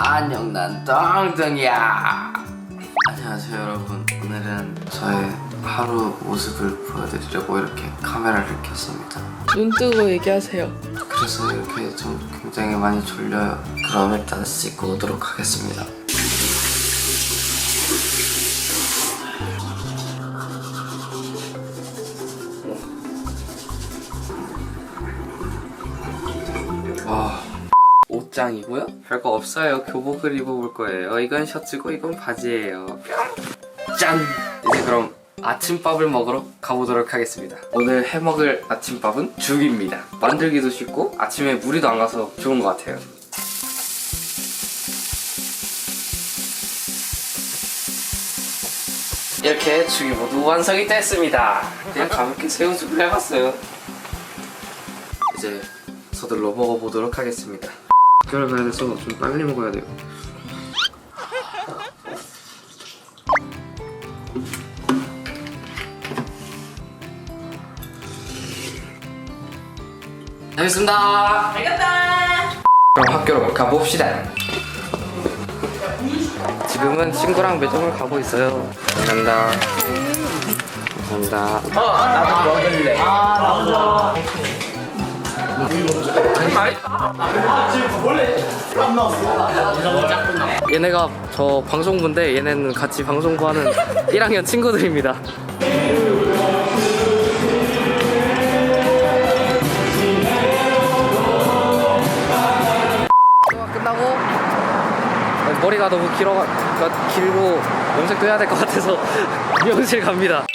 안녕 난 덩덩이야. 안녕하세요 여러분. 오늘은 저의 하루 모습을 보여드리려고 이렇게 카메라를 켰습니다. 눈 뜨고 얘기하세요. 그래서 이렇게 좀 굉장히 많이 졸려요. 그럼 일단 씻고 오도록 하겠습니다 옷장이고요. 별거 없어요. 교복을 입어볼 거예요. 이건 셔츠고 이건 바지예요. 짠! 이제 그럼 아침밥을 먹으러 가보도록 하겠습니다. 오늘 해먹을 아침밥은 죽입니다. 만들기도 쉽고 아침에 무리도 안 가서 좋은 것 같아요. 이렇게 죽이 모두 완성이 됐습니다. 그냥 가볍게 새우죽을 해봤어요. 이제 서둘러 먹어보도록 하겠습니다. 학교를 가야 돼서 좀 빨리 먹어야 돼요. 알겠습니다. 알겠다. 그럼 학교로 가봅시다. 지금은 친구랑 매점을 가고 있어요. 감사합니다. 감사합니다. 어, 나도 먹을래. 아, 나도. 얘네가 저 방송부인데 얘네는 같이 방송부 하는 1학년 친구들입니다. 수업 끝나고 머리가 너무 길어 가- 길고 염색도 해야 될 것 같아서 미용실 갑니다.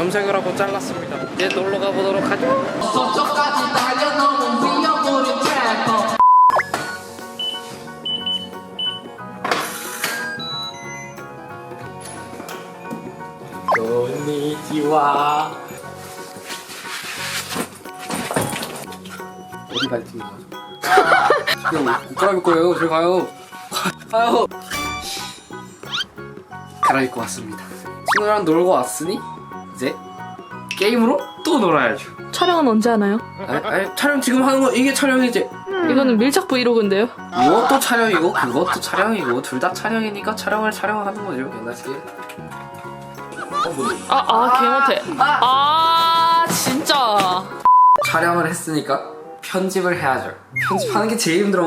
염색을 하고 잘랐습니다. 이제 놀러 가보도록 하죠. 저쪽까지 달려넘은 위협으로 트래퍼 konnichiwa. 어디 갈지 모르죠. 그냥 옷 갈아입을 거예요. 저리 가요. 가요. 갈아입고 왔습니다. 친구랑 놀고 왔으니 이제 게임으로 또 놀아야죠. 촬영은 언제 하나요? 아니, 아니, 촬영 지금 하는 거 이게 촬영이지. 이거는 밀착 브이로그인데요. 이것도 촬영이고 그것도 촬영이고 둘 다 촬영이니까 촬영을 촬영하는 거죠. 옛날식. 아, 아, 개 못해. 아, 진짜. 촬영을 했으니까 편집을 해야죠. 편집하는 게 제일 힘들어.